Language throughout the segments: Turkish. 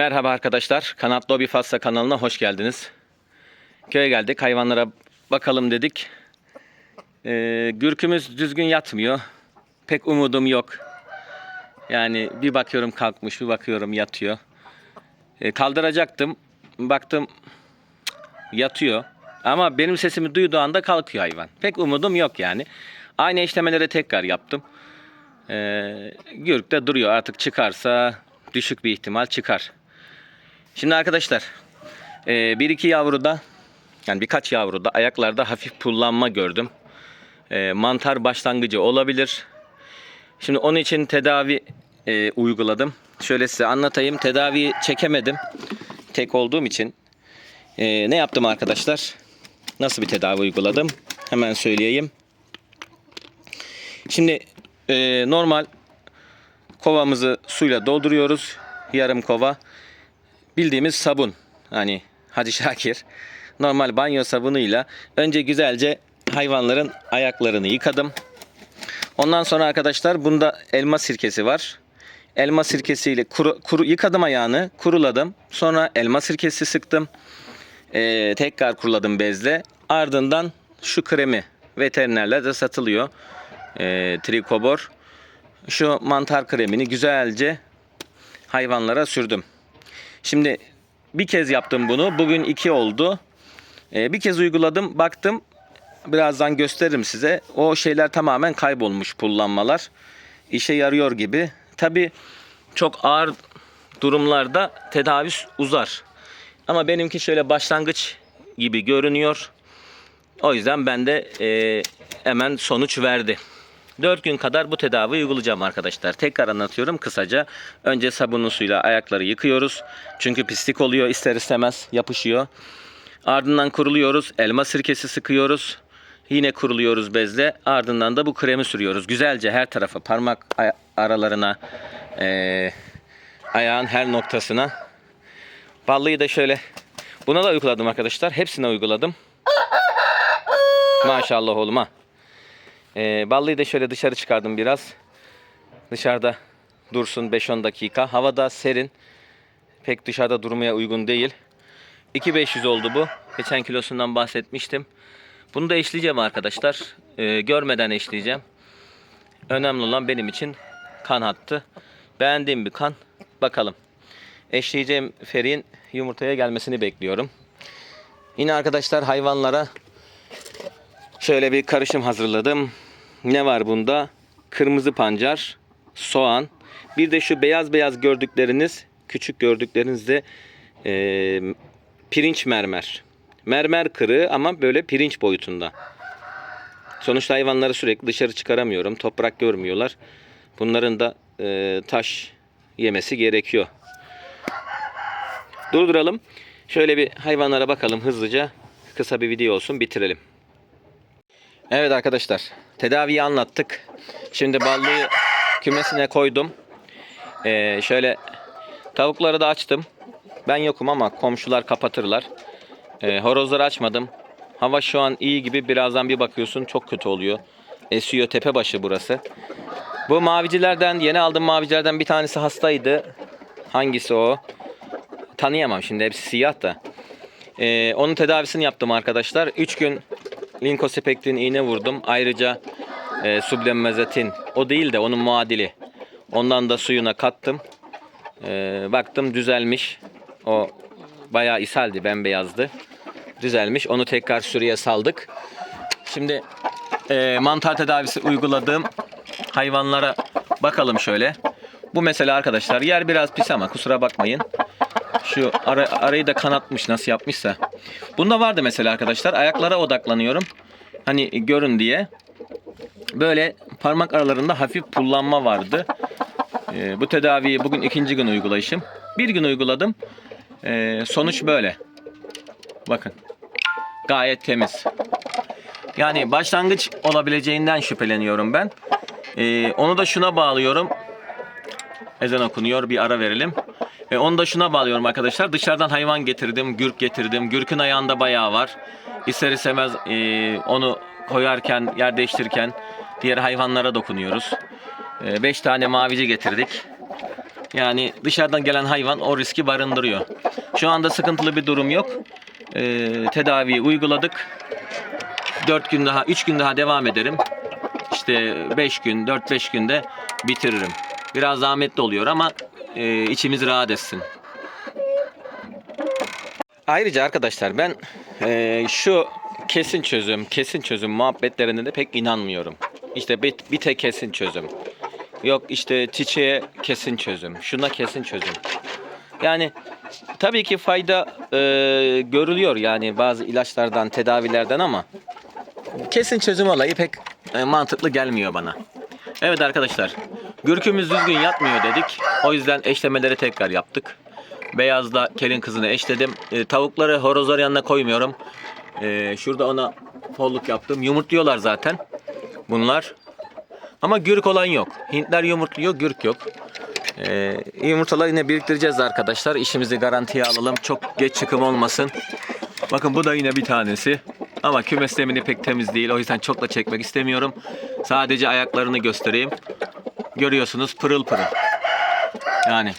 Merhaba arkadaşlar. Kanatlı Hobi Fasla kanalına hoş geldiniz. Köye geldik. Hayvanlara bakalım dedik. Ee, gürkümüz düzgün yatmıyor. Pek umudum yok. Yani bir bakıyorum kalkmış, bir bakıyorum yatıyor. Ee, kaldıracaktım. Baktım yatıyor. Ama benim sesimi duyduğu anda kalkıyor hayvan. Pek umudum yok yani. Aynı işlemeleri tekrar yaptım. Ee, Gürk de duruyor. Artık çıkarsa düşük bir ihtimal çıkar. Şimdi arkadaşlar e, bir iki yavruda yani birkaç yavruda ayaklarda hafif pullanma gördüm. E, mantar başlangıcı olabilir. Şimdi onun için tedavi e, uyguladım. Şöyle size anlatayım. Tedaviyi çekemedim. Tek olduğum için. Ne yaptım arkadaşlar? Nasıl bir tedavi uyguladım? Hemen söyleyeyim. Şimdi normal kovamızı suyla dolduruyoruz. Yarım kova. Bildiğimiz sabun. Hani Hacı Şakir. Normal banyo sabunuyla önce güzelce hayvanların ayaklarını yıkadım. Ondan sonra arkadaşlar bunda elma sirkesi var. Elma sirkesiyle kuru, kuru, yıkadım ayağını, kuruladım. Sonra elma sirkesi sıktım. Ee, tekrar kuruladım bezle. Ardından şu kremi veterinerlerde satılıyor. Ee, trikobor. Şu mantar kremini güzelce hayvanlara sürdüm. Şimdi bir kez yaptım bunu. Bugün iki oldu. Ee, bir kez uyguladım. Baktım. Birazdan gösteririm size. O şeyler tamamen kaybolmuş pullanmalar. İşe yarıyor gibi. Tabi çok ağır durumlarda tedavi uzar. Ama benimki şöyle başlangıç gibi görünüyor. O yüzden ben de e, hemen sonuç verdi. 4 gün kadar bu tedavi uygulayacağım arkadaşlar. Tekrar anlatıyorum kısaca. Önce sabunlu suyla ayakları yıkıyoruz. Çünkü pislik oluyor ister istemez yapışıyor. Ardından kuruluyoruz. Elma sirkesi sıkıyoruz. Yine kuruluyoruz bezle. Ardından da bu kremi sürüyoruz. Güzelce her tarafa parmak aralarına eee, ayağın her noktasına. Ballıyı da şöyle buna da uyguladım arkadaşlar. Hepsine uyguladım. Maşallah oğluma. Ee, ballıyı da şöyle dışarı çıkardım biraz. Dışarıda dursun 5-10 dakika. Havada serin. Pek dışarıda durmaya uygun değil. 2500 oldu bu. Geçen kilosundan bahsetmiştim. Bunu da eşleyeceğim arkadaşlar. Ee, görmeden eşleyeceğim. Önemli olan benim için kan hattı. Beğendiğim bir kan. Bakalım. Eşleyeceğim Ferik'in yumurtaya gelmesini bekliyorum. Yine arkadaşlar hayvanlara Şöyle bir karışım hazırladım. Ne var bunda? Kırmızı pancar, soğan. Bir de şu beyaz beyaz gördükleriniz, küçük gördükleriniz de e, pirinç mermer. Mermer kırığı ama böyle pirinç boyutunda. Sonuçta hayvanları sürekli dışarı çıkaramıyorum. Toprak görmüyorlar. Bunların da e, taş yemesi gerekiyor. Durduralım. Şöyle bir hayvanlara bakalım hızlıca. Kısa bir video olsun bitirelim. Evet arkadaşlar tedaviyi anlattık. Şimdi ballıyı kümesine koydum. Ee, şöyle tavukları da açtım. Ben yokum ama komşular kapatırlar. Ee, horozları açmadım. Hava şu an iyi gibi birazdan bir bakıyorsun çok kötü oluyor. Esiyor tepe başı burası. Bu mavicilerden yeni aldığım mavicilerden bir tanesi hastaydı. Hangisi o? Tanıyamam şimdi hepsi siyah da. Ee, onun tedavisini yaptım arkadaşlar. 3 gün Linkosepektrin iğne vurdum. Ayrıca e, sublemmezatin o değil de onun muadili. Ondan da suyuna kattım. E, baktım düzelmiş. O bayağı ishaldi, bembeyazdı. Düzelmiş. Onu tekrar sürüye saldık. Şimdi e, mantar tedavisi uyguladığım hayvanlara bakalım şöyle. Bu mesela arkadaşlar yer biraz pis ama kusura bakmayın. Şu ara, arayı da kanatmış nasıl yapmışsa. Bunda vardı mesela arkadaşlar. Ayaklara odaklanıyorum. Hani görün diye. Böyle parmak aralarında hafif pullanma vardı. Ee, bu tedaviyi bugün ikinci gün uygulayışım. Bir gün uyguladım. Ee, sonuç böyle. Bakın. Gayet temiz. Yani başlangıç olabileceğinden şüpheleniyorum ben. Ee, onu da şuna bağlıyorum. Ezan okunuyor. Bir ara verelim. E, onu da şuna bağlıyorum arkadaşlar. Dışarıdan hayvan getirdim, gürk getirdim. Gürkün ayağında bayağı var. İster istemez e, onu koyarken, yer değiştirirken diğer hayvanlara dokunuyoruz. 5 tane mavici getirdik. Yani dışarıdan gelen hayvan o riski barındırıyor. Şu anda sıkıntılı bir durum yok. Ee, tedaviyi uyguladık. 4 gün daha, 3 gün daha devam ederim. İşte 5 gün, 4-5 günde bitiririm. Biraz zahmetli oluyor ama e, içimiz rahat etsin. Ayrıca arkadaşlar ben e, şu kesin çözüm, kesin çözüm muhabbetlerine de pek inanmıyorum. İşte bir tek kesin çözüm. Yok işte çiçeğe kesin çözüm. Şuna kesin çözüm. Yani tabii ki fayda e, görülüyor yani bazı ilaçlardan, tedavilerden ama kesin çözüm olayı pek e, mantıklı gelmiyor bana. Evet arkadaşlar, gürkümüz düzgün yatmıyor dedik. O yüzden eşlemeleri tekrar yaptık. Beyazla kelin kızını eşledim. E, tavukları horozlar yanına koymuyorum. E, şurada ona folluk yaptım. Yumurtluyorlar zaten. Bunlar. Ama gürk olan yok. Hintler yumurtluyor, gürk yok. E, yumurtaları yine biriktireceğiz arkadaşlar. İşimizi garantiye alalım. Çok geç çıkım olmasın. Bakın bu da yine bir tanesi. Ama kümes pek temiz değil. O yüzden çok da çekmek istemiyorum. Sadece ayaklarını göstereyim. Görüyorsunuz pırıl pırıl. Yani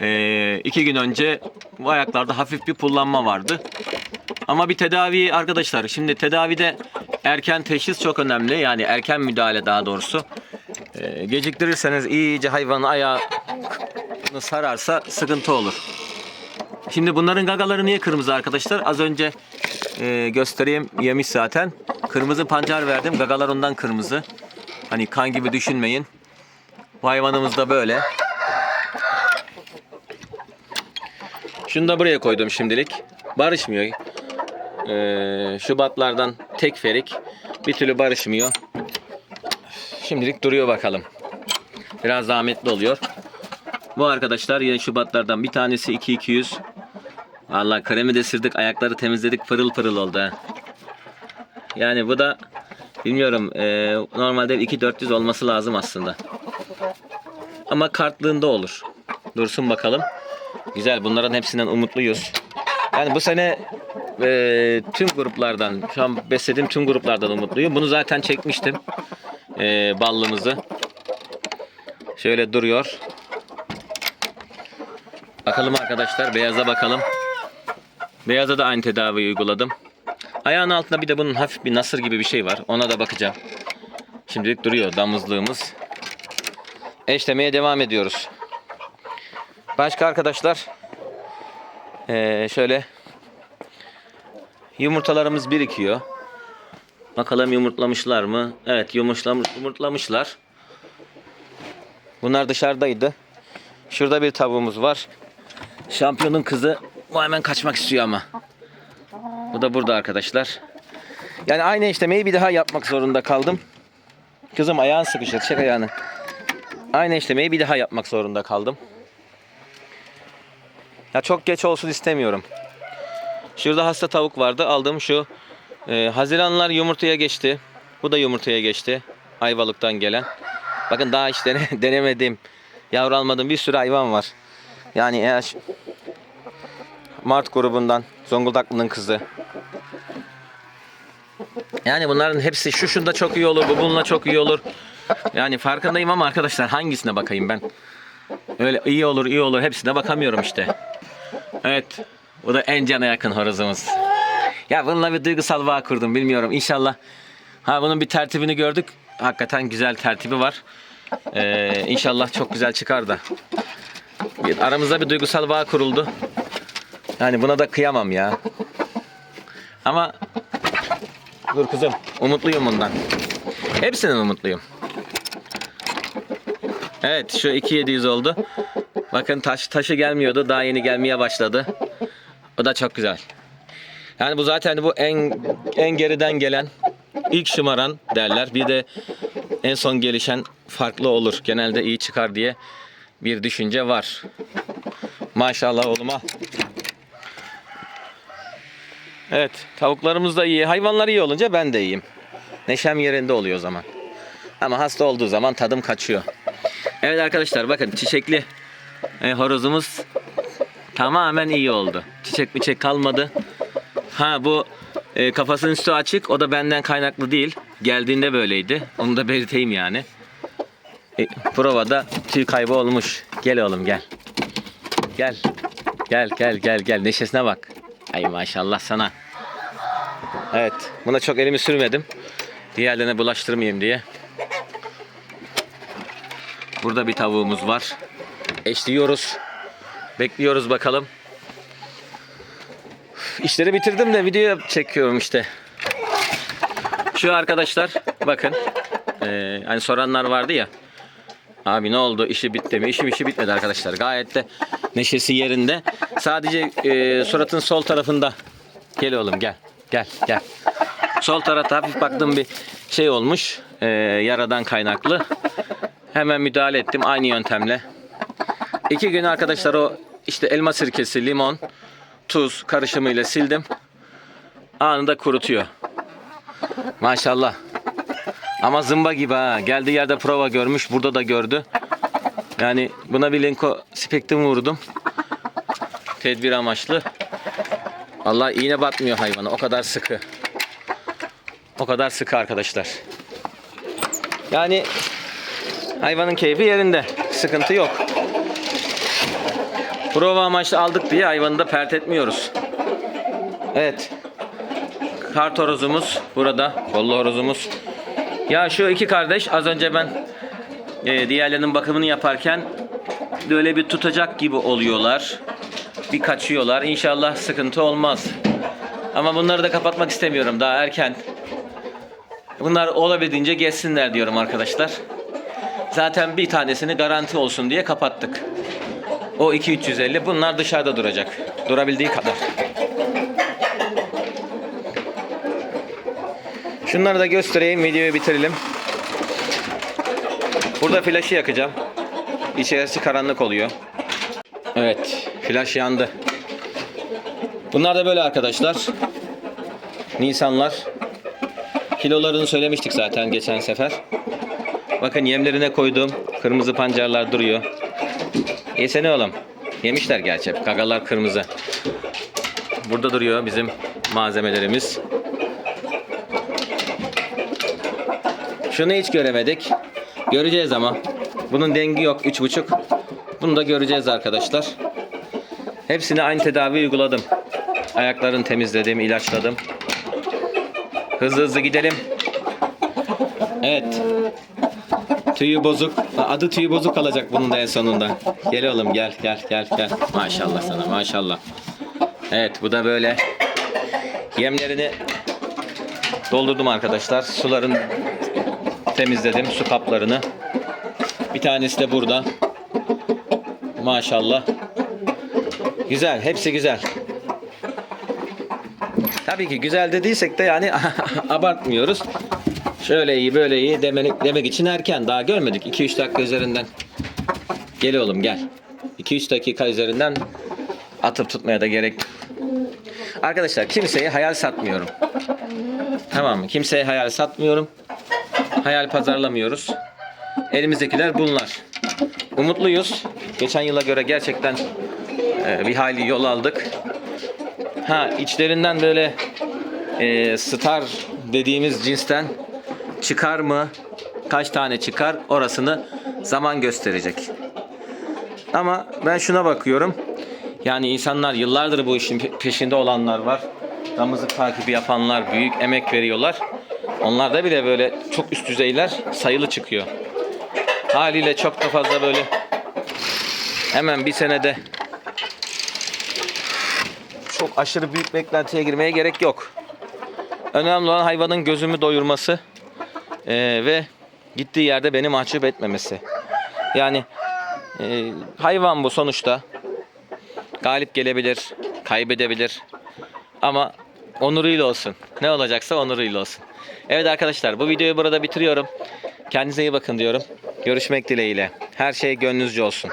ee, iki gün önce bu ayaklarda hafif bir pullanma vardı. Ama bir tedavi arkadaşlar. Şimdi tedavide erken teşhis çok önemli. Yani erken müdahale daha doğrusu. Ee, geciktirirseniz iyice hayvanın ayağını sararsa sıkıntı olur. Şimdi bunların gagaları niye kırmızı arkadaşlar? Az önce e, göstereyim yemiş zaten. Kırmızı pancar verdim. Gagalar ondan kırmızı. Hani kan gibi düşünmeyin. Bu hayvanımız da böyle. Şunu da buraya koydum şimdilik. Barışmıyor. Ee, Şubatlardan tek ferik. Bir türlü barışmıyor. Şimdilik duruyor bakalım. Biraz zahmetli oluyor. Bu arkadaşlar yine Şubatlardan bir tanesi 2200. Vallahi kremi de sırdık, ayakları temizledik, pırıl pırıl oldu. Yani bu da bilmiyorum e, normalde 2400 olması lazım aslında. Ama kartlığında olur. Dursun bakalım. Güzel bunların hepsinden umutluyuz. Yani bu sene e, tüm gruplardan, şu an beslediğim tüm gruplardan umutluyum. Bunu zaten çekmiştim. E, ballımızı. Şöyle duruyor. Bakalım arkadaşlar beyaza bakalım. Beyaza da aynı tedaviyi uyguladım. Ayağın altında bir de bunun hafif bir nasır gibi bir şey var. Ona da bakacağım. Şimdilik duruyor damızlığımız. Eşlemeye devam ediyoruz. Başka arkadaşlar ee, şöyle yumurtalarımız birikiyor. Bakalım yumurtlamışlar mı? Evet yumurtlamış, yumurtlamışlar. Bunlar dışarıdaydı. Şurada bir tavuğumuz var. Şampiyonun kızı bu hemen kaçmak istiyor ama. Bu da burada arkadaşlar. Yani aynı işlemeyi bir daha yapmak zorunda kaldım. Kızım ayağın sıkışır. Çek ayağını. Aynı işlemeyi bir daha yapmak zorunda kaldım. Ya çok geç olsun istemiyorum. Şurada hasta tavuk vardı. Aldığım şu. Ee, Haziranlar yumurtaya geçti. Bu da yumurtaya geçti. Ayvalık'tan gelen. Bakın daha hiç dene, denemedim. Yavru almadığım bir sürü hayvan var. Yani eğer Mart grubundan Zonguldaklı'nın kızı. Yani bunların hepsi şu şunda çok iyi olur, bu bununla çok iyi olur. Yani farkındayım ama arkadaşlar hangisine bakayım ben? Öyle iyi olur, iyi olur hepsine bakamıyorum işte. Evet. Bu da en cana yakın horozumuz. Ya bununla bir duygusal bağ kurdum bilmiyorum. İnşallah. Ha bunun bir tertibini gördük. Hakikaten güzel tertibi var. Ee, inşallah çok güzel çıkar da. Aramızda bir duygusal bağ kuruldu. Yani buna da kıyamam ya. Ama dur kızım umutluyum bundan. Hepsinden umutluyum. Evet şu 2700 oldu. Bakın taş taşı gelmiyordu. Daha yeni gelmeye başladı. O da çok güzel. Yani bu zaten bu en en geriden gelen ilk şımaran derler. Bir de en son gelişen farklı olur. Genelde iyi çıkar diye bir düşünce var. Maşallah oğluma. Evet, tavuklarımız da iyi. Hayvanlar iyi olunca ben de iyiyim. Neşem yerinde oluyor o zaman. Ama hasta olduğu zaman tadım kaçıyor. Evet arkadaşlar bakın çiçekli e, horozumuz tamamen iyi oldu. Çiçek miçek kalmadı. Ha bu e, kafasının üstü açık. O da benden kaynaklı değil. Geldiğinde böyleydi. Onu da belirteyim yani. E, provada tüy kaybı olmuş. Gel oğlum gel. Gel. Gel gel gel gel. Neşesine bak. Ay maşallah sana. Evet. Buna çok elimi sürmedim. Diğerlerine bulaştırmayayım diye. Burada bir tavuğumuz var. Eşliyoruz. Bekliyoruz bakalım. İşleri bitirdim de video çekiyorum işte. Şu arkadaşlar bakın. Ee, hani soranlar vardı ya. Abi ne oldu? İşi bitti mi? İşim işi bitmedi arkadaşlar. Gayet de neşesi yerinde. Sadece e, suratın sol tarafında. Gel oğlum gel. Gel gel. Sol tarafta hafif baktım bir şey olmuş. e, yaradan kaynaklı. Hemen müdahale ettim aynı yöntemle. İki gün arkadaşlar o işte elma sirkesi, limon, tuz karışımıyla sildim. Anında kurutuyor. Maşallah. Ama zımba gibi ha. Geldiği yerde prova görmüş. Burada da gördü. Yani buna bir Lenko Spectrum vurdum. Tedbir amaçlı. Allah iğne batmıyor hayvana. O kadar sıkı. O kadar sıkı arkadaşlar. Yani hayvanın keyfi yerinde. Sıkıntı yok. Prova amaçlı aldık diye hayvanı da pert etmiyoruz. Evet. Kart horozumuz burada. Kollu horozumuz. Ya şu iki kardeş az önce ben e, diğerlerinin bakımını yaparken böyle bir tutacak gibi oluyorlar. Bir kaçıyorlar. İnşallah sıkıntı olmaz. Ama bunları da kapatmak istemiyorum. Daha erken. Bunlar olabildiğince geçsinler diyorum arkadaşlar. Zaten bir tanesini garanti olsun diye kapattık. O 2-350 bunlar dışarıda duracak. Durabildiği kadar. Şunları da göstereyim videoyu bitirelim. Burada flaşı yakacağım. İçerisi karanlık oluyor. Evet flaş yandı. Bunlar da böyle arkadaşlar. Nisanlar. Kilolarını söylemiştik zaten geçen sefer. Bakın yemlerine koyduğum kırmızı pancarlar duruyor. Yesene oğlum. Yemişler gerçi. Kagalar kırmızı. Burada duruyor bizim malzemelerimiz. Şunu hiç göremedik. Göreceğiz ama. Bunun dengi yok. 3.5. Bunu da göreceğiz arkadaşlar. Hepsine aynı tedavi uyguladım. Ayaklarını temizledim, ilaçladım. Hızlı hızlı gidelim. Evet. Tüyü bozuk. Adı tüyü bozuk kalacak bunun da en sonunda. Gel oğlum gel gel gel gel. Maşallah sana maşallah. Evet bu da böyle. Yemlerini doldurdum arkadaşlar. Suların temizledim su kaplarını. Bir tanesi de burada. Maşallah. Güzel, hepsi güzel. Tabii ki güzel dediysek de yani abartmıyoruz. Şöyle iyi, böyle iyi demek, demek için erken. Daha görmedik. 2-3 dakika üzerinden. Gel oğlum gel. 2-3 dakika üzerinden atıp tutmaya da gerek. Arkadaşlar kimseye hayal satmıyorum. Tamam mı? Kimseye hayal satmıyorum. Hayal pazarlamıyoruz. Elimizdekiler bunlar. Umutluyuz. Geçen yıla göre gerçekten e, bir hayli yol aldık. Ha içlerinden böyle e, star dediğimiz cinsten çıkar mı? Kaç tane çıkar? Orasını zaman gösterecek. Ama ben şuna bakıyorum. Yani insanlar yıllardır bu işin pe- peşinde olanlar var. Damızlık takibi yapanlar, büyük emek veriyorlar. Onlarda bile böyle çok üst düzeyler sayılı çıkıyor. Haliyle çok da fazla böyle hemen bir senede çok aşırı büyük beklentiye girmeye gerek yok. Önemli olan hayvanın gözümü doyurması eee, ve gittiği yerde beni mahcup etmemesi. Yani eee, hayvan bu sonuçta. Galip gelebilir, kaybedebilir. Ama onuruyla olsun. Ne olacaksa onuruyla olsun. Evet arkadaşlar bu videoyu burada bitiriyorum. Kendinize iyi bakın diyorum. Görüşmek dileğiyle. Her şey gönlünüzce olsun.